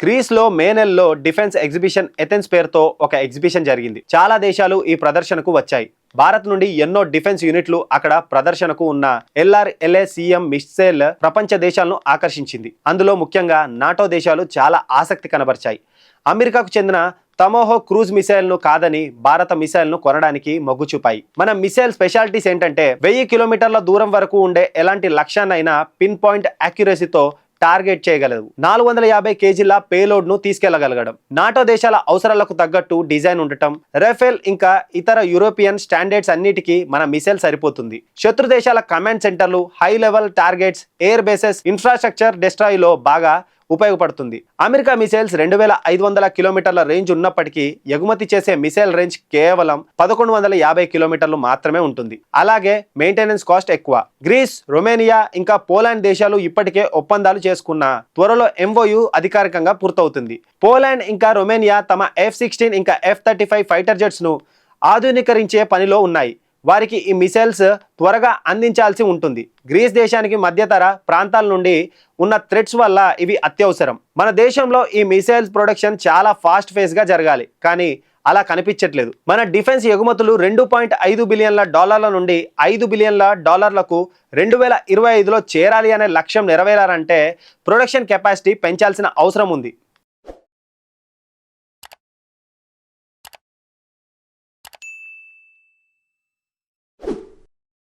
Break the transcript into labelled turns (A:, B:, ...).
A: క్రీస్లో మే నెలలో defence exhibition Athens పేరుతో ఒక ఎగ్జిబిషన్ జరిగింది. చాలా దేశాలు ఈ ప్రదర్శనకు వచ్చాయి. భారత్ నుండి ఎన్నో డిఫెన్స్ యూనిట్లు అక్కడ ప్రదర్శనకు ఉన్న ఎల్ఆర్ ఎల్ఏసిఎం మిస్సైల్ ప్రపంచ దేశాలను ఆకర్షించింది. అందులో ముఖ్యంగా నాటో దేశాలు చాలా ఆసక్తి కనబరిచాయి. అమెరికాకు చెందిన తమోహో క్రూజ్ మిసైల్ను కాదని భారత మిసైల్ను కొనడానికి మొగ్గు చూపాయి. మన మిసైల్ స్పెషాలిటీస్ ఏంటంటే వెయ్యి కిలోమీటర్ల దూరం వరకు ఉండే ఎలాంటి లక్ష్యాన్నైనా పిన్ పాయింట్ యాక్యురసీతో టార్గెట్ చేయగలదు. నాలుగు వందల యాభై కేజీల పేలోడ్ను తీసుకెళ్ళగలగడం. నాటో దేశాల అవసరాలకు తగ్గట్టు డిజైన్ ఉండటం రెఫేల్ ఇంకా ఇతర యూరోపియన్ స్టాండర్డ్స్ అన్నిటికీ మన మిసైల్ సరిపోతుంది. శత్రు దేశాల కమాండ్ సెంటర్లు high level targets air bases infrastructure డెస్ట్రాయ్లో బాగా ఉపయోగపడుతుంది. అమెరికా మిసైల్స్ రెండు వేల ఐదు వందల కిలోమీటర్ల రేంజ్ ఉన్నప్పటికీ ఎగుమతి చేసే మిసైల్ రేంజ్ కేవలం పదకొండు వందల యాభై కిలోమీటర్లు మాత్రమే ఉంటుంది. అలాగే మెయింటెనెన్స్ కాస్ట్ ఎక్కువ. గ్రీస్ రొమేనియా ఇంకా పోలాండ్ దేశాలు ఇప్పటికే ఒప్పందాలు చేసుకున్న త్వరలో ఎంఓయు అధికారికంగా పూర్తవుతుంది. పోలాండ్ ఇంకా రొమేనియా తమ ఎఫ్ సిక్స్టీన్ ఇంకా ఎఫ్ థర్టీ ఫైవ్ ఫైటర్ జెట్స్ను ఆధునీకరించే పనిలో ఉన్నాయి. వారికి ఈ మిసైల్స్ త్వరగా అందించాల్సి ఉంటుంది. గ్రీస్ దేశానికి మధ్యతర ప్రాంతాల నుండి ఉన్న థ్రెట్స్ వల్ల ఇవి అత్యవసరం. మన దేశంలో ఈ మిసైల్స్ ప్రొడక్షన్ చాలా ఫాస్ట్ ఫేస్గా జరగాలి కానీ అలా కనిపించట్లేదు. మన డిఫెన్స్ ఎగుమతులు రెండు పాయింట్ ఐదు బిలియన్ల డాలర్ల నుండి ఐదు బిలియన్ల డాలర్లకు రెండు వేల ఇరవై ఐదులో చేరాలి అనే లక్ష్యం నెరవేరాలంటే ప్రొడక్షన్ కెపాసిటీ పెంచాల్సిన అవసరం ఉంది.